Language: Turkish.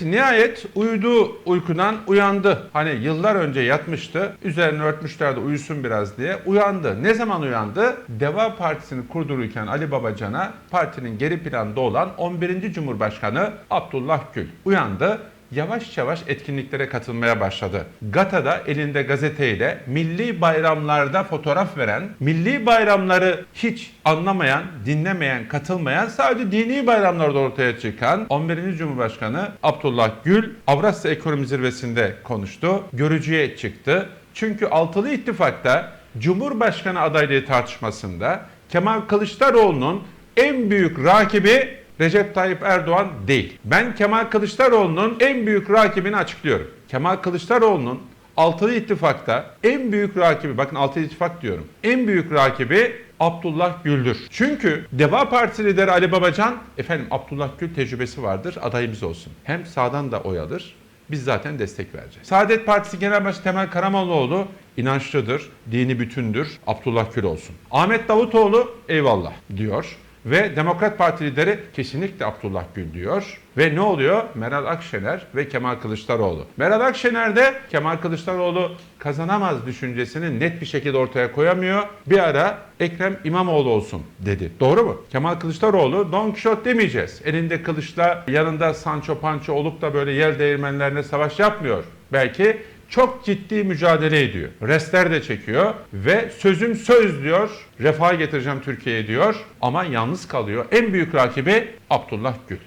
Nihayet uyudu uykudan uyandı. Hani yıllar önce yatmıştı. Üzerini örtmüşlerdi uyusun biraz diye. Uyandı. Ne zaman uyandı? Deva Partisi'ni kurdururken Ali Babacan'a partinin geri planda olan 11. Cumhurbaşkanı Abdullah Gül uyandı yavaş yavaş etkinliklere katılmaya başladı. Gata'da elinde gazeteyle milli bayramlarda fotoğraf veren, milli bayramları hiç anlamayan, dinlemeyen, katılmayan, sadece dini bayramlarda ortaya çıkan 11. Cumhurbaşkanı Abdullah Gül Avrasya Ekonomi Zirvesi'nde konuştu. Görücüye çıktı. Çünkü Altılı İttifak'ta Cumhurbaşkanı adaylığı tartışmasında Kemal Kılıçdaroğlu'nun en büyük rakibi Recep Tayyip Erdoğan değil. Ben Kemal Kılıçdaroğlu'nun en büyük rakibini açıklıyorum. Kemal Kılıçdaroğlu'nun Altılı İttifak'ta en büyük rakibi, bakın Altılı İttifak diyorum, en büyük rakibi Abdullah Gül'dür. Çünkü Deva Partisi lideri Ali Babacan, efendim Abdullah Gül tecrübesi vardır, adayımız olsun. Hem sağdan da oy alır, biz zaten destek vereceğiz. Saadet Partisi Genel Başkanı Temel Karamollaoğlu inançlıdır, dini bütündür, Abdullah Gül olsun. Ahmet Davutoğlu eyvallah diyor. Ve Demokrat Parti lideri kesinlikle Abdullah Gül diyor. Ve ne oluyor? Meral Akşener ve Kemal Kılıçdaroğlu. Meral Akşener de Kemal Kılıçdaroğlu kazanamaz düşüncesini net bir şekilde ortaya koyamıyor. Bir ara Ekrem İmamoğlu olsun dedi. Doğru mu? Kemal Kılıçdaroğlu Don Quixote demeyeceğiz. Elinde kılıçla yanında Sancho Pancho olup da böyle yel değirmenlerine savaş yapmıyor. Belki çok ciddi mücadele ediyor. Restler de çekiyor ve sözüm söz diyor. Refah getireceğim Türkiye'ye diyor ama yalnız kalıyor. En büyük rakibi Abdullah Gül.